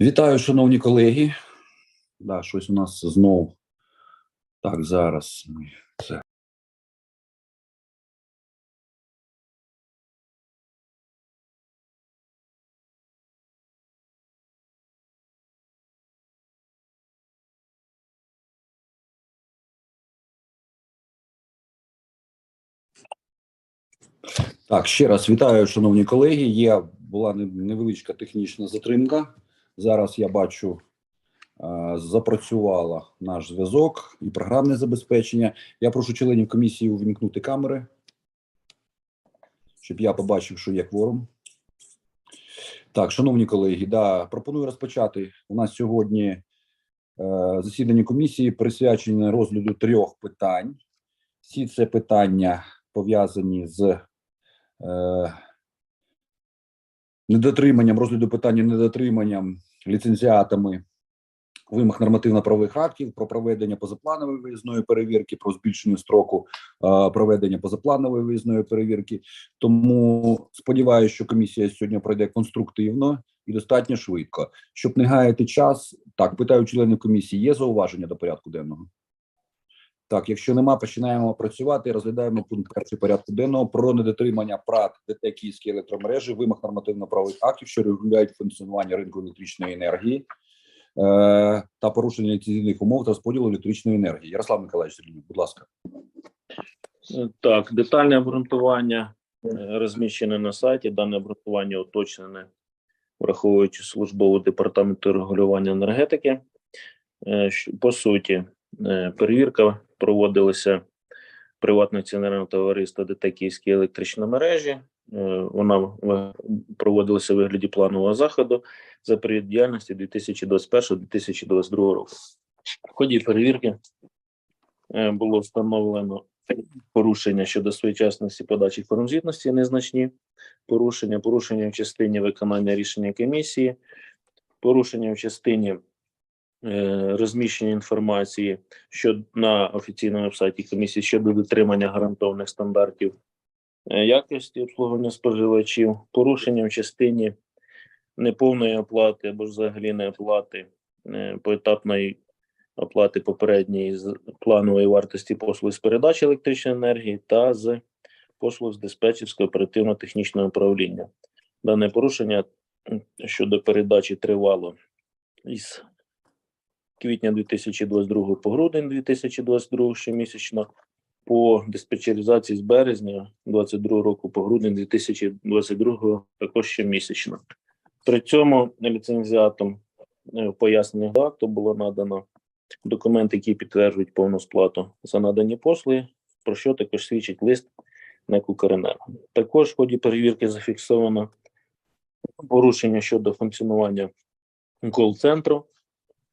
Вітаю, шановні колеги. Да, щось у нас знов. Так, зараз. ми Це. Так, ще раз вітаю, шановні колеги. Є була невеличка технічна затримка. Зараз я бачу, е, запрацювала наш зв'язок і програмне забезпечення. Я прошу членів комісії увімкнути камери, щоб я побачив, що є кворум. Так, шановні колеги, да, пропоную розпочати. У нас сьогодні е, засідання комісії присвячене розгляду трьох питань. Всі це питання пов'язані з е, недотриманням розгляду питання недотриманням ліцензіатами вимог нормативно-правових актів про проведення позапланової виїзної перевірки, про збільшення строку е, проведення позапланової виїзної перевірки. Тому сподіваюся, що комісія сьогодні пройде конструктивно і достатньо швидко. Щоб не гаяти час, так питаю членів комісії: є зауваження до порядку денного? Так, якщо нема, починаємо працювати. Розглядаємо пункт перший порядку денного про недотримання ПРАТ ДТ Київські електромережі, вимог нормативно-правових актів, що регулюють функціонування ринку електричної енергії е, та порушення ліцензійних умов та розподілу електричної енергії. Ярослав Миколаївич Сергійович, будь ласка. Так, детальне обґрунтування е, розміщене на сайті. Дане обґрунтування уточнене, враховуючи службову департаменту регулювання енергетики. Е, По суті, е, перевірка проводилася приватного акціонерного товариства ДТ електричні мережі. Е, Вона проводилася у вигляді планового заходу за період діяльності 2021-2022 року. В ході перевірки е, було встановлено порушення щодо своєчасності подачі формзвітності незначні, порушення, порушення в частині виконання рішення комісії, порушення в частині розміщення інформації що на офіційному сайті комісії щодо дотримання гарантованих стандартів е, якості обслуговування споживачів, порушення в частині неповної оплати або ж взагалі не оплати е, поетапної оплати попередньої з планової вартості послуг з передачі електричної енергії та з послуг з диспетчерського оперативно-технічного управління. Дане порушення щодо передачі тривало із квітня 2022 по грудень 2022 щомісячно, по диспетчеризації з березня 2022 року по грудень 2022 також щомісячно. При цьому ліцензіатом е, в акту було надано документи, які підтверджують повну сплату за надані послуги, про що також свідчить лист на Укренерго. Також в ході перевірки зафіксовано порушення щодо функціонування кол-центру,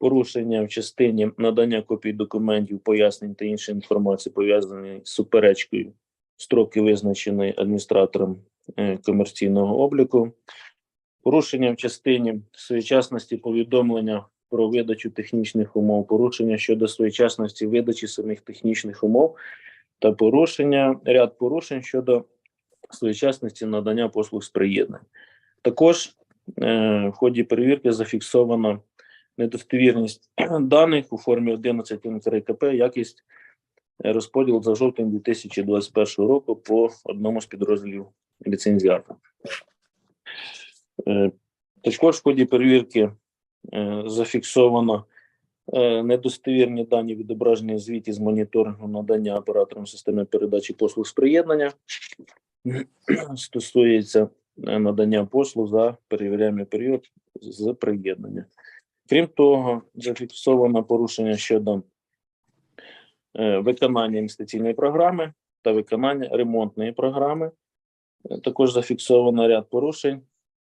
порушення в частині надання копій документів, пояснень та іншої інформації, пов'язаної з суперечкою строки, визначеної адміністратором е, комерційного обліку, порушення в частині своєчасності повідомлення про видачу технічних умов, порушення щодо своєчасності видачі самих технічних умов та порушення ряд порушень щодо своєчасності надання послуг з приєднань. Також е, в ході перевірки зафіксовано недостовірність даних у формі 11 КП, якість е, розподілу за жовтень 2021 року по одному з підрозділів ліцензіата. Е, Також в ході перевірки е, зафіксовано недостовірні дані відображені в звіті з моніторингу надання операторам системи передачі послуг з приєднання. Стосується надання послуг за перевіряємий період з приєднання. Крім того, зафіксовано порушення щодо е, виконання інвестиційної програми та виконання ремонтної програми. Е, Також зафіксовано ряд порушень,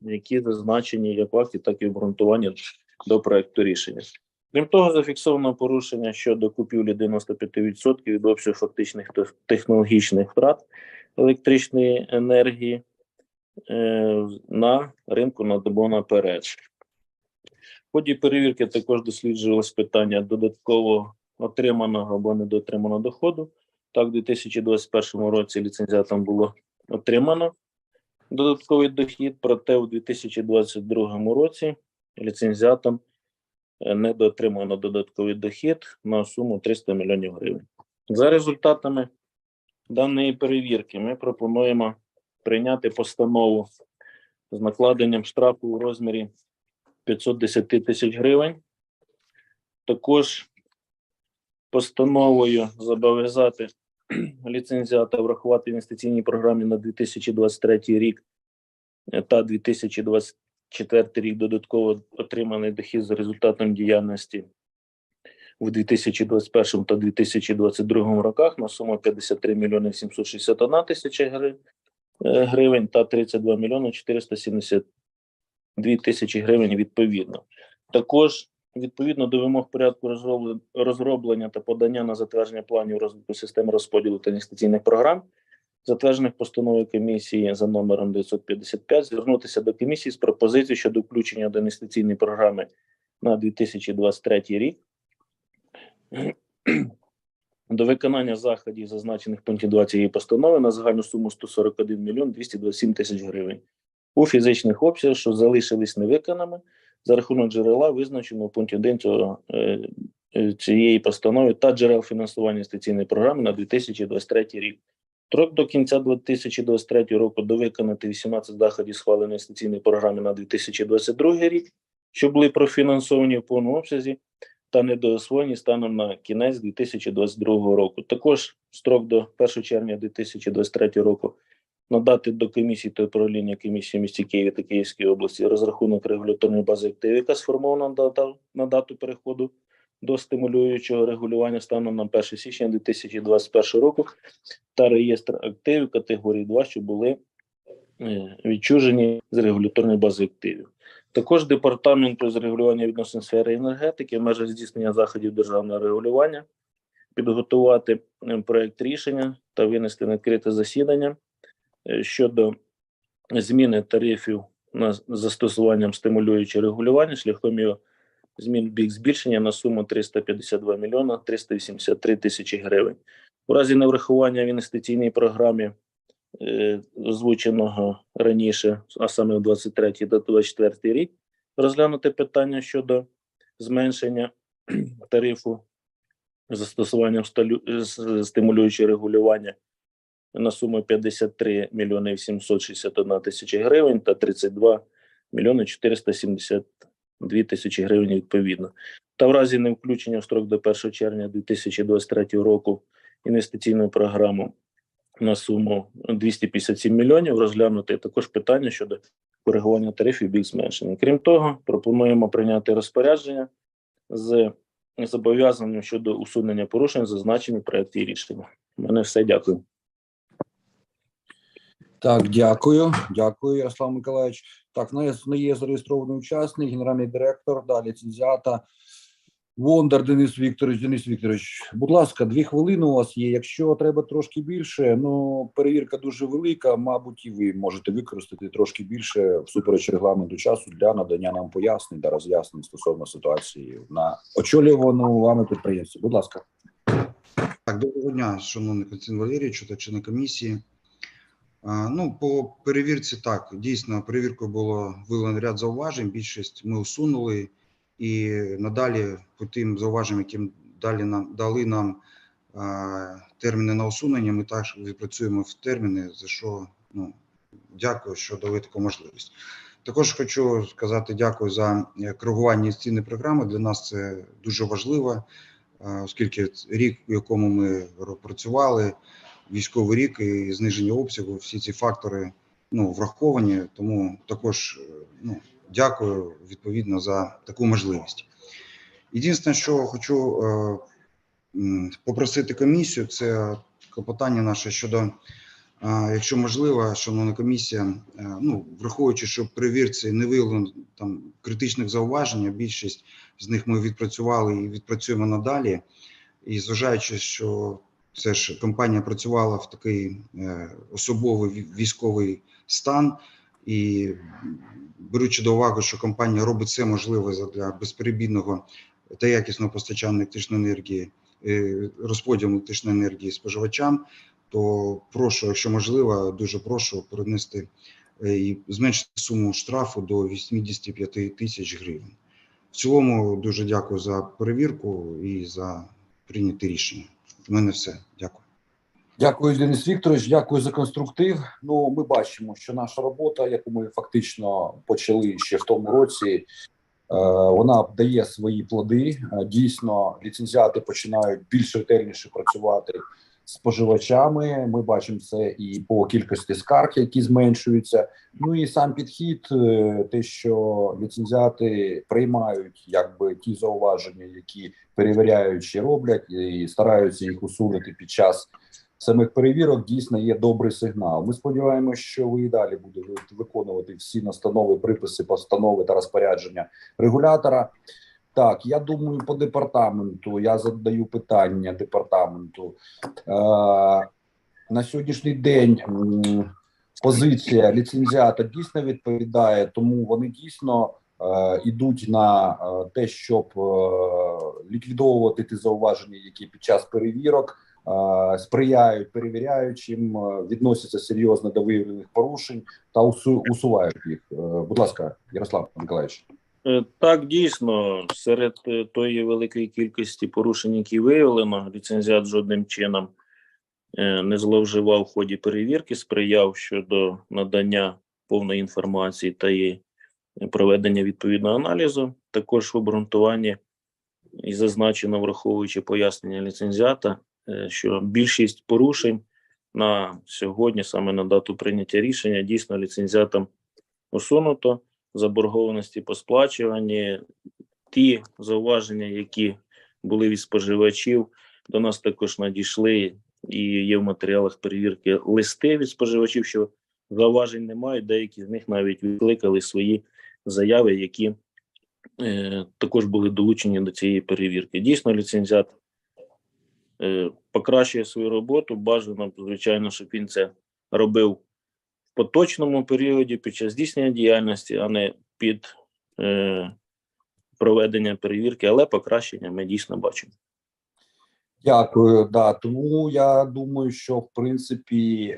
які зазначені як в акті, так і в обґрунтуванні до проекту рішення. Крім того, зафіксовано порушення щодо купівлі 95% від обсягу фактичних технологічних втрат електричної енергії е, на ринку на добу наперед. Ході перевірки також досліджувалось питання додатково отриманого або недоотриманого доходу. Так, у 2021 році ліцензіатам було отримано додатковий дохід, проте у 2022 році ліцензіатам е, недоотримано додатковий дохід на суму 300 мільйонів гривень. За результатами даної перевірки ми пропонуємо прийняти постанову з накладенням штрафу у розмірі 510 тисяч гривень. Також постановою зобов'язати ліцензіата врахувати в інвестиційній програмі на 2023 рік е, та 2024 рік додатково отриманий дохід за результатом діяльності у 2021 та 2022 роках на суму 53 мільйони 761 тисяча гривень, е, та 32 мільйони 472 тисячі гривень відповідно. Також відповідно до вимог порядку розроблення та подання на затвердження планів розвитку системи розподілу та інвестиційних програм, затверджених постановою комісії за номером 955, звернутися до комісії з пропозицією щодо включення до інвестиційної програми на 2023 рік. До виконання заходів, зазначених в пункті 2 цієї постанови на загальну суму 141 мільйон 227 тисяч гривень у фізичних обсягах, що залишились невиконаними за рахунок джерела, визначеного в пункті 1 цього, е, е, цієї постанови та джерел фінансування інвестиційної програми на 2023 рік. Строк до кінця 2023 року до виконати 18 заходів схваленої інвестиційної програми на 2022 рік, що були профінансовані в повному обсязі та недоосвоєні станом на кінець 2022 року. Також строк до 1 червня 2023 року надати до комісії та управління комісії місті Києві та Київській області розрахунок регуляторної бази активів, яка сформована на дату, переходу до стимулюючого регулювання станом на 1 січня 2021 року та реєстр активів категорії 2, що були е, відчужені з регуляторної бази активів. Також департаменту з регулювання відносин сфери енергетики в межах здійснення заходів державного регулювання підготувати е, проект рішення та винести на відкрите засідання щодо зміни тарифів на застосуванням стимулюючого регулювання шляхом його змін бік збільшення на суму 352 мільйона 383 тисячі гривень. У разі неврахування в інвестиційній програмі е, озвученого раніше, а саме в 23 та 24 рік, розглянути питання щодо зменшення тарифу застосуванням стимулюючого регулювання на суму 53 мільйони 761 тисячі гривень та 32 мільйони 472 тисячі гривень відповідно. Та в разі невключення в строк до 1 червня 2023 року інвестиційну програму на суму 257 мільйонів розглянути також питання щодо коригування тарифів більш зменшення. Крім того, пропонуємо прийняти розпорядження з зобов'язанням щодо усунення порушень, зазначені в проєкті рішення. У мене все дякую. Так, дякую, дякую, Ярослав Миколаївич. Так, на є зареєстрований учасник, генеральний директор, да, ліцензіата. Вондар Денис Вікторович, Денис Вікторович, будь ласка, дві хвилини у вас є. Якщо треба трошки більше, ну перевірка дуже велика. Мабуть, і ви можете використати трошки більше всупереч регламенту часу для надання нам пояснень та роз'яснень стосовно ситуації на очолюваному вами підприємстві. Будь ласка. Так, доброго дня, шановний Константин Валерійович та члени комісії. Ну, по перевірці так, дійсно, перевіркою було виявлено ряд зауважень. Більшість ми усунули, і надалі по тим зауваженням, яким далі нам дали нам терміни на усунення, ми також відпрацюємо в терміни, за що ну, дякую, що дали таку можливість. Також хочу сказати дякую за е, коригування інвестиційної програми. Для нас це дуже важливо. Оскільки рік, у якому ми працювали, військовий рік і зниження обсягу, всі ці фактори ну, враховані. Тому також е, ну, дякую відповідно за таку можливість. Єдине, що хочу е, попросити комісію, це клопотання наше щодо, е, якщо можливо, шановна комісія, е, ну, враховуючи, що перевірці не виявлено там критичних зауважень, більшість з них ми відпрацювали і відпрацюємо надалі. І зважаючи, що все ж компанія працювала в такий е, особовий військовий стан, і беручи до уваги, що компанія робить все можливе для безперебійного та якісного постачання електричної енергії, е, розподілу електричної енергії споживачам, то прошу, якщо можливо, дуже прошу перенести е, і зменшити суму штрафу до 85 тисяч гривень. В цілому дуже дякую за перевірку і за прийняте рішення. У мене все. Дякую. Дякую, Денис Вікторович. Дякую за конструктив. Ну, ми бачимо, що наша робота, яку ми фактично почали ще в тому році, е, вона дає свої плоди. Е, Дійсно, ліцензіати починають більш ретельніше працювати споживачами. Ми бачимо це і по кількості скарг, які зменшуються. Ну і сам підхід, е, те, що ліцензіати приймають якби ті зауваження, які перевіряючі роблять, і стараються їх усунути під час самих перевірок дійсно є добрий сигнал. Ми сподіваємося, що ви і далі будете виконувати всі настанови, приписи, постанови та розпорядження регулятора. Так, я думаю, по департаменту я задаю питання департаменту. Е, на сьогоднішній день позиція ліцензіата дійсно відповідає, тому вони дійсно е, ідуть на е, те, щоб е, ліквідовувати ті зауваження, які під час перевірок е, сприяють перевіряючим, е, відносяться серйозно до виявлених порушень та усу- усувають їх. Е, Будь ласка, Ярослав Миколаївич. Е, Так, дійсно, серед е, тої великої кількості порушень, які виявлено, ліцензіат жодним чином е, не зловживав в ході перевірки, сприяв щодо надання повної інформації та її проведення відповідного аналізу. Також в обґрунтуванні і зазначено, враховуючи пояснення ліцензіата, що більшість порушень на сьогодні, саме на дату прийняття рішення, дійсно ліцензіатам усунуто заборгованості по сплачуванні. Ті зауваження, які були від споживачів, до нас також надійшли і є в матеріалах перевірки листи від споживачів, що зауважень немає. Деякі з них навіть відкликали свої заяви, які е, також були долучені до цієї перевірки. Дійсно, ліцензіат е, покращує свою роботу. Бажано, звичайно, щоб він це робив поточному періоді під час здійснення діяльності, а не під е, проведення перевірки, але покращення ми дійсно бачимо. Дякую. Да, тому я думаю, що в принципі е,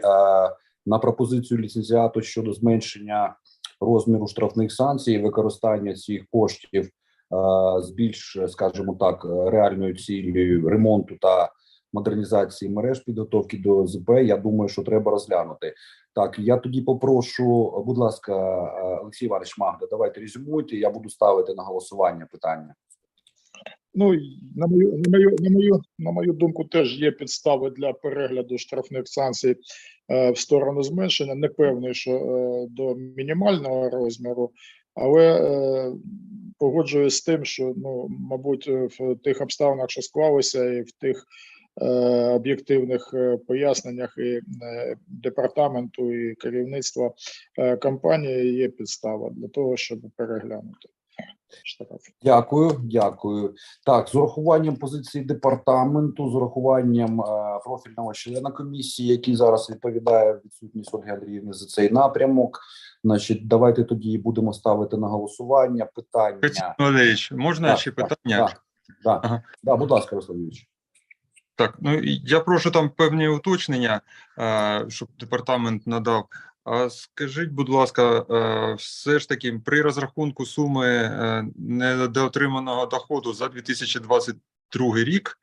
на пропозицію ліцензіату щодо зменшення розміру штрафних санкцій, і використання цих коштів е, з більш, скажімо так, реальною цілею ремонту та модернізації мереж підготовки до ЗП. Я думаю, що треба розглянути. Так, я тоді попрошу, будь ласка, е, Олексій Іванович Магда, давайте резюмуйте. Я буду ставити на голосування питання. Ну, на мою, на мою, на мою, на мою думку, теж є підстави для перегляду штрафних санкцій е, в сторону зменшення. Не певний, що е, до мінімального розміру, але е, погоджуюсь з тим, що ну, мабуть, в тих обставинах, що склалися, і в тих об'єктивних е, поясненнях і е, департаменту і керівництва е, компанії є підстава для того, щоб переглянути штраф. Дякую, дякую. Так, з урахуванням позиції департаменту, з урахуванням е, профільного члена комісії, який зараз відповідає відсутність Ольги Андріївни за цей напрямок. Значить, давайте тоді будемо ставити на голосування питання. Валерійович, можна Так, ще так, питання? Так, так, Ага. да, будь ласка, Руслан Юрійович. Так, ну я прошу там певні уточнення, е, щоб департамент надав. А скажіть, будь ласка, е, все ж таки при розрахунку суми е, недоотриманого доходу за 2022 рік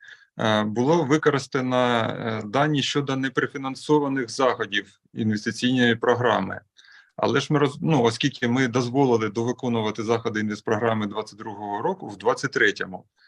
було використано дані щодо неприфінансованих заходів інвестиційної програми. Але ж ми роз... ну, оскільки ми дозволили довиконувати заходи інвестпрограми 2022 року в 2023, Е,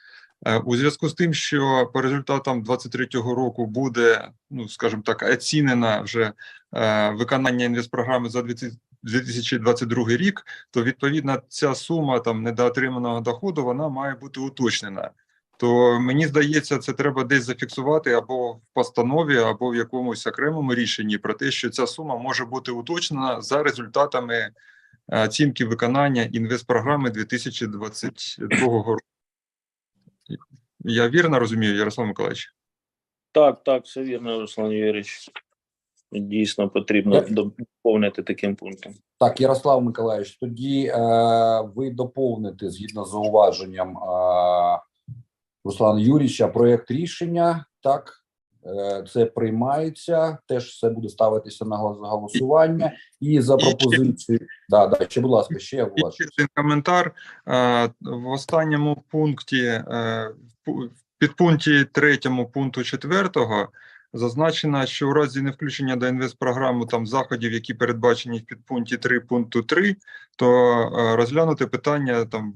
У зв'язку з тим, що по результатам 23-го року буде, ну скажімо так, оцінено вже е, виконання інвестпрограми за 2022 рік, то відповідно ця сума там недоотриманого доходу вона має бути уточнена. То мені здається, це треба десь зафіксувати або в постанові, або в якомусь окремому рішенні про те, що ця сума може бути уточнена за результатами е, оцінки виконання інвестпрограми 2022 року. Я вірно розумію, Ярослав Миколаївич? Так, так, все вірно, Руслан Юрійович. Дійсно потрібно доповнити таким пунктом. Так, Ярослав Миколаївич, тоді е, ви доповните згідно з зауваженням е, Руслана Юрійовича проєкт рішення. Так, Це приймається. Теж все буде ставитися на голосування. І за ще- да, да, ще, будь ласка, ще ще один коментар. Е, В останньому пункті, е, в підпункті третьому пункту четвертого зазначено, що у разі не включення до інвестпрограму там заходів, які передбачені в підпункті 3 пункту 3, то е, розглянути питання там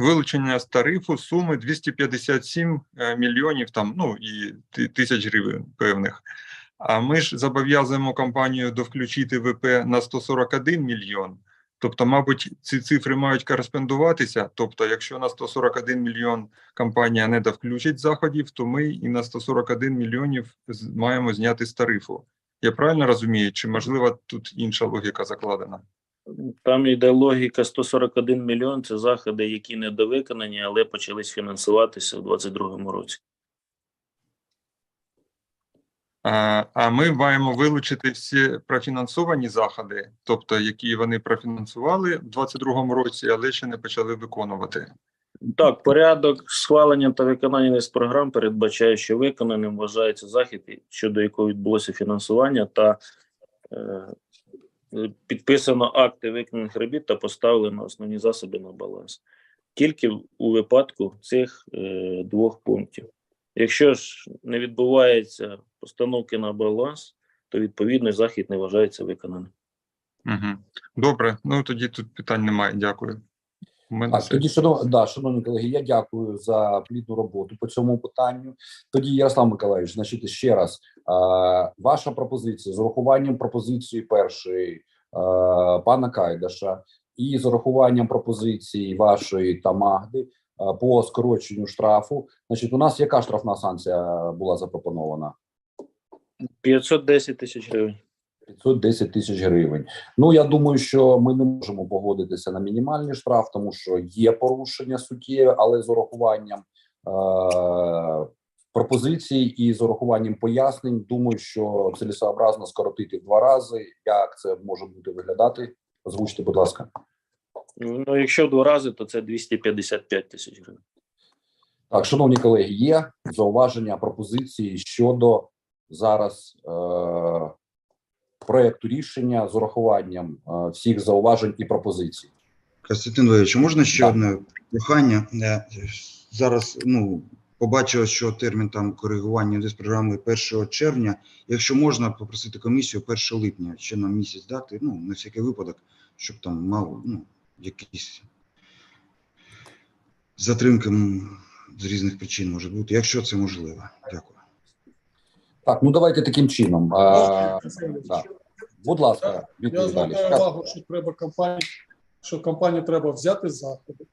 вилучення з тарифу суми 257 е, мільйонів там, ну і тисяч гривень певних. А ми ж зобов'язуємо компанію довключити ВП на 141 мільйон. Тобто, мабуть, ці цифри мають кореспондуватися. Тобто, якщо на 141 мільйон компанія не довключить заходів, то ми і на 141 мільйонів маємо зняти з тарифу. Я правильно розумію, чи можливо тут інша логіка закладена? Там йде логіка 141 мільйон. Це заходи, які недовиконані, але почались фінансуватися у 2022 році. А, а ми маємо вилучити всі профінансовані заходи, тобто які вони профінансували в 2022 році, але ще не почали виконувати. Так, порядок схвалення та виконання з програм передбачає, що виконаним вважається захід, щодо якого відбулося фінансування, та е, підписано акти виконаних робіт та поставлено основні засоби на баланс. Тільки у випадку цих е, двох пунктів. Якщо ж не відбувається постановки на баланс, то відповідний захід не вважається виконаним. Угу. Добре, ну тоді тут питань немає. Дякую. Мене Так, тоді, шанов, да, шановні колеги, я дякую за плідну роботу по цьому питанню. Тоді, Ярослав Миколаївич, значить, ще раз, е, ваша пропозиція з урахуванням пропозиції першої е, пана Кайдаша і з урахуванням пропозиції вашої та Магди е, по скороченню штрафу. Значить, у нас яка штрафна санкція була запропонована? 510 тисяч гривень. 510 тисяч гривень. Ну я думаю, що ми не можемо погодитися на мінімальний штраф, тому що є порушення суттєве, але з урахуванням е- пропозицій і з урахуванням пояснень, думаю, що цілесообразно скоротити в два рази. Як це може бути виглядати? Озвучте, будь ласка. Ну, якщо в два рази, то це 255 тисяч гривень. Так, шановні колеги, є зауваження пропозиції щодо зараз е- проекту рішення з урахуванням е- всіх зауважень і пропозицій. Костянтин Валерійович, можна ще Так. одне прохання? Е, Зараз ну, побачив, що термін там коригування десь програми 1 червня. Якщо можна попросити комісію 1 липня ще на місяць дати, ну, на всякий випадок, щоб там мало ну, якісь затримки з різних причин може бути, якщо це можливо. Дякую. Так, ну давайте таким чином. Е- да. Будь ласка, Я звертаю увагу, що треба компанії, що компанії треба взяти заходи,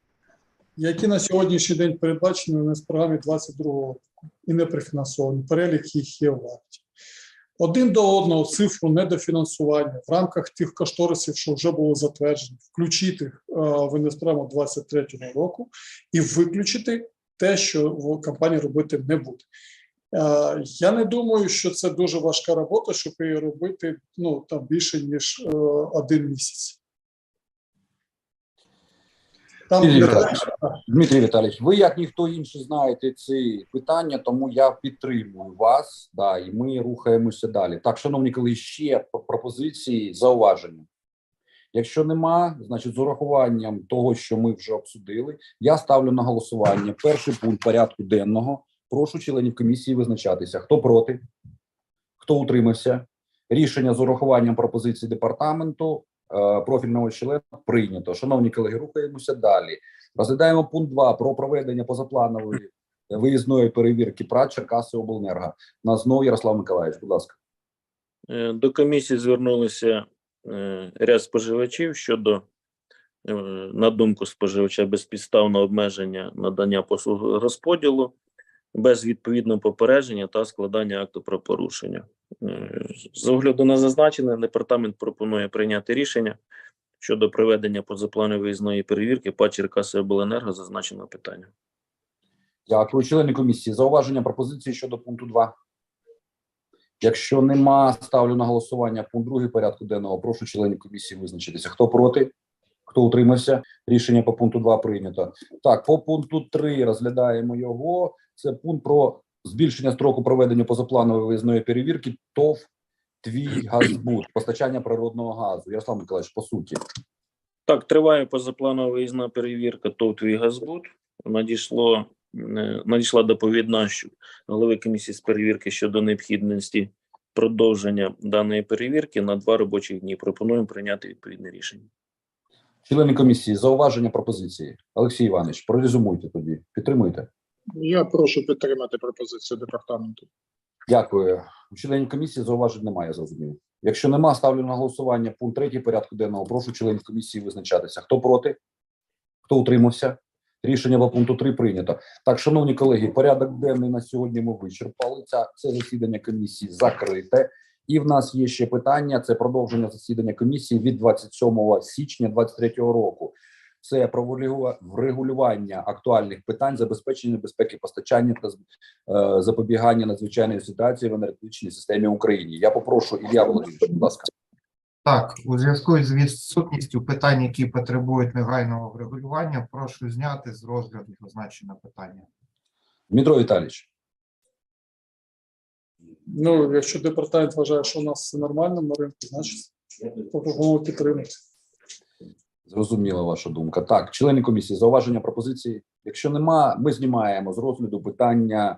які на сьогоднішній день передбачені на програмі 22 року і не профінансовані. Перелік їх є в акті. Один до одного цифру недофінансування в рамках тих кошторисів, що вже були затверджені, включити е, в інвестпрограму 23 року і виключити те, що в- компанія робити не буде. Е, Я не думаю, що це дуже важка робота, щоб її робити ну там більше ніж е, один місяць. Там Дмитрій Віталійович, Дмитрій Віталійович, ви як ніхто інший знаєте ці питання, тому я підтримую вас. Да, і ми рухаємося далі. Так, шановні колеги, ще пропозиції, зауваження. Якщо нема, значить з урахуванням того, що ми вже обсудили, я ставлю на голосування перший пункт порядку денного. Прошу членів комісії визначатися. Хто проти, хто утримався. Рішення з урахуванням пропозицій департаменту е, профільного члена прийнято. Шановні колеги, рухаємося далі. Розглядаємо пункт 2 про проведення позапланової виїзної перевірки ПРА Черкаси Обленерго. На знову Ярослав Миколаївич, будь ласка. Е, До комісії звернулися е, ряд споживачів щодо, на думку споживача, безпідставного обмеження надання послуг розподілу без відповідного попередження та складання акту про порушення. Е, З огляду на зазначене, департамент пропонує прийняти рішення щодо проведення позапланової виїзної перевірки по Черкаси Обленерго зазначеного питання. Дякую, члени комісії. Зауваження пропозиції щодо пункту 2. Якщо нема, ставлю на голосування пункт 2 порядку денного. Прошу членів комісії визначитися. Хто проти? Хто утримався? Рішення по пункту 2 прийнято. Так, по пункту 3 розглядаємо його. Це пункт про збільшення строку проведення позапланової виїзної перевірки ТОВ Твій Газбуд, постачання природного газу. Ярослав Миколаївич, по суті. Так, триває позапланова виїзна перевірка ТОВ «Твій Газбуд». Надійшло, е, надійшла доповідна голови комісії з перевірки щодо необхідності продовження даної перевірки на два робочі дні. Пропонуємо прийняти відповідне рішення. Члени комісії, зауваження пропозиції. Олексій Іванович, прорезюмуйте тоді. Підтримуйте. Я прошу підтримати пропозицію департаменту. Дякую. Членів комісії зауважень немає, зрозумів. Якщо нема, ставлю на голосування пункт третій порядку денного. Прошу членів комісії визначатися. Хто проти? Хто утримався? Рішення по пункту 3 прийнято. Так, шановні колеги, порядок денний на сьогодні ми вичерпали. Це, це засідання комісії закрите. І в нас є ще питання: це продовження засідання комісії від 27 січня 2023 року. Це про врегулювання актуальних питань забезпечення безпеки постачання та е, запобігання надзвичайної ситуації в енергетичній системі України. Я попрошу Ілля Володимирович, будь ласка. Так, у зв'язку з відсутністю питань, які потребують негайного врегулювання, прошу зняти з розгляду зазначене питання. Дмитро Віталійович. Ну, якщо департамент вважає, що у нас все нормально на ринку, значить пропоную підтримати. Зрозуміла ваша думка. Так, члени комісії, зауваження пропозиції. Якщо нема, ми знімаємо з розгляду питання е,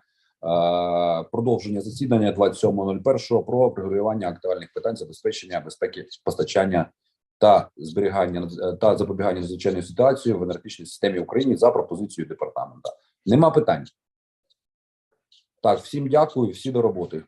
продовження засідання 27.01 про регулювання актуальних питань забезпечення безпеки постачання та зберігання е, та запобігання надзвичайної ситуації в енергетичній системі України за пропозицією департамента. Нема питань. Так, всім дякую, всі до роботи.